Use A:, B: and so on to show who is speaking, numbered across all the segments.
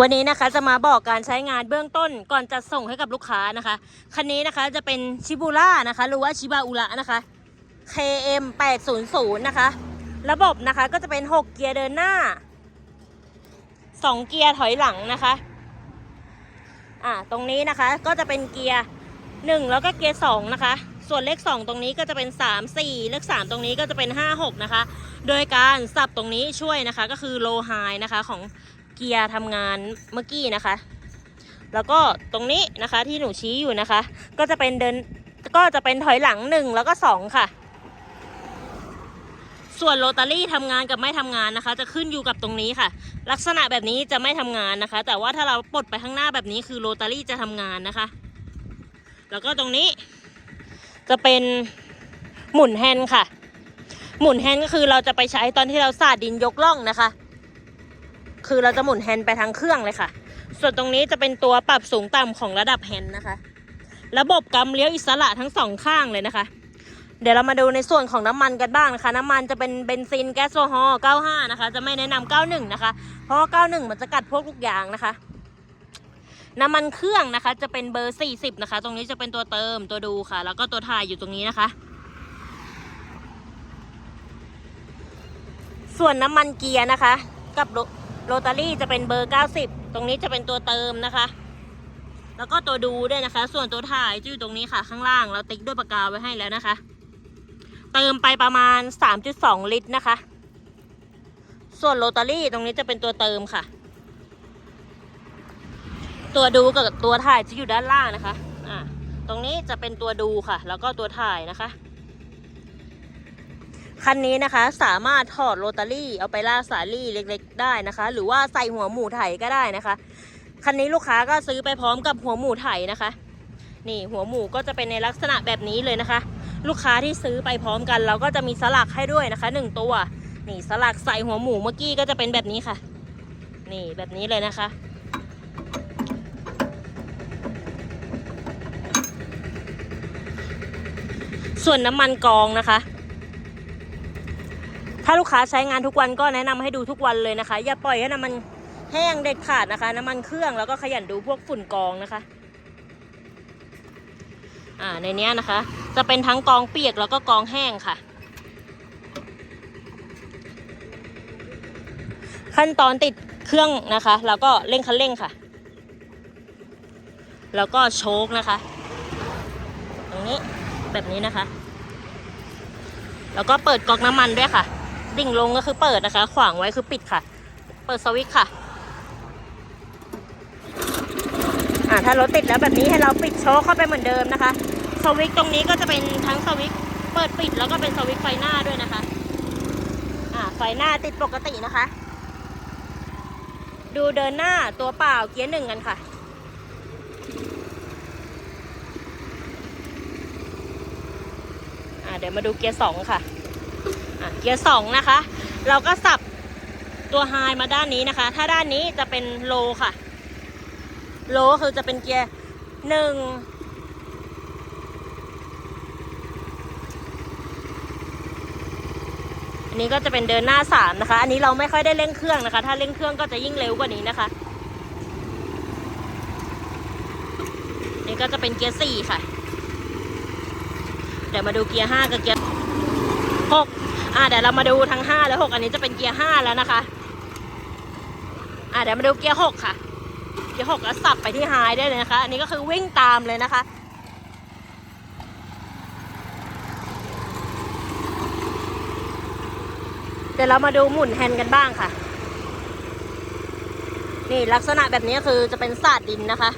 A: วันนี้นะคะจะมาบอกการใช้งานเบื้องต้นก่อนจะส่งให้กับลูกค้านะคะ คันนี้นะคะจะเป็นชิบูล่านะคะหรือว่าชิบาอุระนะคะ KM 800นะคะ ระบบนะคะก็จะเป็น 6 เกียร์เดินหน้า 2 เกียร์ถอยหลังนะคะ อ่าตรงนี้นะคะก็จะเป็นเกียร์ 1 แล้วก็เกียร์ 2 นะคะ ส่วนเลข 2 ตรงนี้ก็จะเป็น 3 4 เลข 3 ตรงนี้ก็จะเป็น 5 6 นะคะ โดยการสับตรงนี้ช่วยนะคะก็คือโลไฮนะคะของ กียร์ทำงานเมื่อกี้นะคะ แล้วก็ตรงนี้นะคะที่หนูชี้อยู่นะคะ ก็จะเป็นเดินก็จะเป็นถอยหลัง1แล้วก็2ค่ะ ส่วนโรตารี่ทำงานกับไม่ทำงานนะคะ จะขึ้นอยู่กับตรงนี้ค่ะ ลักษณะแบบนี้จะไม่ทำงานนะคะ แต่ว่าถ้าเราปลดไปข้างหน้าแบบนี้คือโรตารี่จะทำงานนะคะ แล้วก็ตรงนี้ จะเป็นหมุนแฮนด์ค่ะ หมุนแฮนด์ก็คือเราจะไปใช้ตอนที่เราสาดดินยกล่องนะคะ คือเราจะหมุนแฮนด์ไปทั้งเครื่องเลยค่ะ ส่วนตรงนี้จะเป็นตัวปรับสูงต่ำของระดับแฮนด์นะคะ ระบบกำเลี้ยวอิสระทั้งสองข้างเลยนะคะ เดี๋ยวเรามาดูในส่วนของน้ำมันกันบ้างนะคะ น้ำมันจะเป็นเบนซินแก๊สโซฮอล์95 นะคะ จะไม่แนะนำ91 นะคะ เพราะว่า91 มันจะกัดพวกลูกยางนะคะน้ำมันเครื่องนะคะ จะเป็นเบอร์ 40 นะคะ ตรงนี้จะเป็นตัวเติมตัวดูค่ะ แล้วก็ตัวถ่ายอยู่ตรงนี้นะคะ ส่วนน้ำมันเกียร์นะคะ กับ โรตารี่จะเป็นเบอร์ 90 ตรงนี้จะเป็นตัวเติมนะคะ แล้วก็ตัวดูด้วยนะคะ ส่วนตัวถ่ายจะอยู่ตรงนี้ค่ะข้างล่าง เราติ๊กด้วยปากกาไว้ให้แล้วนะคะ เติมไปประมาณ 3.2 ลิตรนะคะ ส่วนโรตารี่ตรงนี้จะเป็นตัวเติมค่ะ ตัวดูกับตัวถ่ายจะอยู่ด้านล่างนะคะ อ่า ตรงนี้จะเป็นตัวดูค่ะ แล้วก็ตัวถ่ายนะคะ คันนี้นะคะสามารถถอดโรตารี่เอาไปล่าสาลี่เล็กๆ ได้นะคะ หรือว่าใส่หัวหมูไถก็ได้นะคะ คันนี้ลูกค้าก็ซื้อไปพร้อมกับหัวหมูไถนะคะ นี่หัวหมูก็จะเป็นในลักษณะแบบนี้เลยนะคะ ลูกค้าที่ซื้อไปพร้อมกัน เราก็จะมีสลักให้ด้วยนะคะหนึ่งตัว นี่สลักใส่หัวหมูเมื่อกี้ก็จะเป็นแบบนี้ค่ะ นี่แบบนี้เลยนะคะส่วนน้ำมันกองนะคะาลูกค้าใช้งานทุกวันก็แนะนำให้ดูทุกวันเลยนะคะ อย่าปล่อยให้น้ำมันแห้งเด็ดขาดนะคะ น้ำมันเครื่องแล้วก็ขยันดูพวกฝุ่นกองนะคะอ่าในนี้นะคะ จะเป็นทั้งกองเปียกแล้วก็กองแห้งค่ะ ขั้นตอนติดเครื่องนะคะ แล้วก็เร่งคันเร่งค่ะ แล้วก็โชคนะคะตรงนี้แบบนี้นะคะ แล้วก็เปิดก๊อกน้ำมันด้วยค่ะ ดิ่งลงก็คือเปิดนะคะ ขวางไว้คือปิดค่ะ เปิดสวิตช์ค่ะอ่าถ้ารถติดแล้วแบบนี้ให้เราปิดโชว์เข้าไปเหมือนเดิมนะคะ สวิตช์ตรงนี้ก็จะเป็นทั้งสวิตช์เปิดปิดแล้วก็เป็นสวิตช์ไฟหน้าด้วยนะคะอ่าไฟหน้าติดปกตินะคะ ดูเดินหน้าตัวเปล่าเกียร์หนึ่งกันค่ะอ่าเดี๋ยวมาดูเกียร์สองค่ะ เกียร์สองนะคะ เราก็สับตัวไฮมาด้านนี้นะคะ ถ้าด้านนี้จะเป็นโลค่ะ โลคือจะเป็นเกียร์หนึ่งอันนี้ก็จะเป็นเดินหน้าสามนะคะ อันนี้เราไม่ค่อยได้เร่งเครื่องนะคะ ถ้าเร่งเครื่องก็จะยิ่งเร็วกว่านี้นะคะนี่ก็จะเป็นเกียร์สี่ค่ะ เดี๋ยวมาดูเกียร์ห้ากับเกียร์หก อ่าเดี๋ยวเรามาดูทั้งห้าและหกอันนี้จะเป็นเกียร์ห้าแล้วนะคะ อ่าเดี๋ยวมาดูเกียร์หกค่ะ เกียร์หกแล้วสับไปที่ไฮได้เลยนะคะ อันนี้ก็คือวิ่งตามเลยนะคะเดี๋ยวเรามาดูหมุนแฮนด์กันบ้างค่ะ นี่ลักษณะแบบนี้คือจะเป็นศาสตร์ดินนะคะ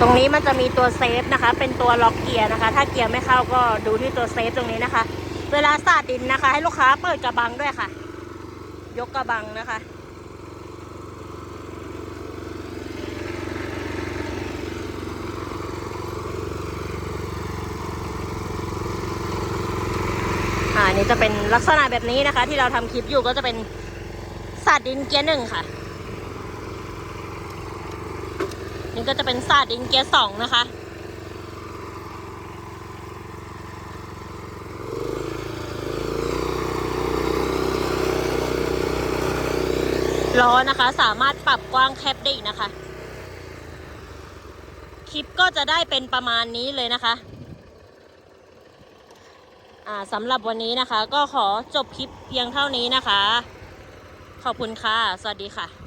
A: ตรงนี้มันจะมีตัวเซฟนะคะ เป็นตัวล็อกเกียร์นะคะ ถ้าเกียร์ไม่เข้าก็ดูที่ตัวเซฟตรงนี้นะคะ เวลาสาดดินนะคะ ให้ลูกค้าเปิดกระบังด้วยค่ะ ยกกระบังนะคะอ่านี่จะเป็นลักษณะแบบนี้นะคะ ที่เราทำคลิปอยู่ก็จะเป็นสาดดินเกียร์หนึ่งค่ะ นี่ก็จะเป็นซาดินเกียร์สองนะคะ ล้อนะคะสามารถปรับกว้างแคบได้อีกนะคะ คลิปก็จะได้เป็นประมาณนี้เลยนะคะสำหรับวันนี้นะคะ ก็ขอจบคลิปเพียงเท่านี้นะคะ ขอบคุณค่ะ สวัสดีค่ะ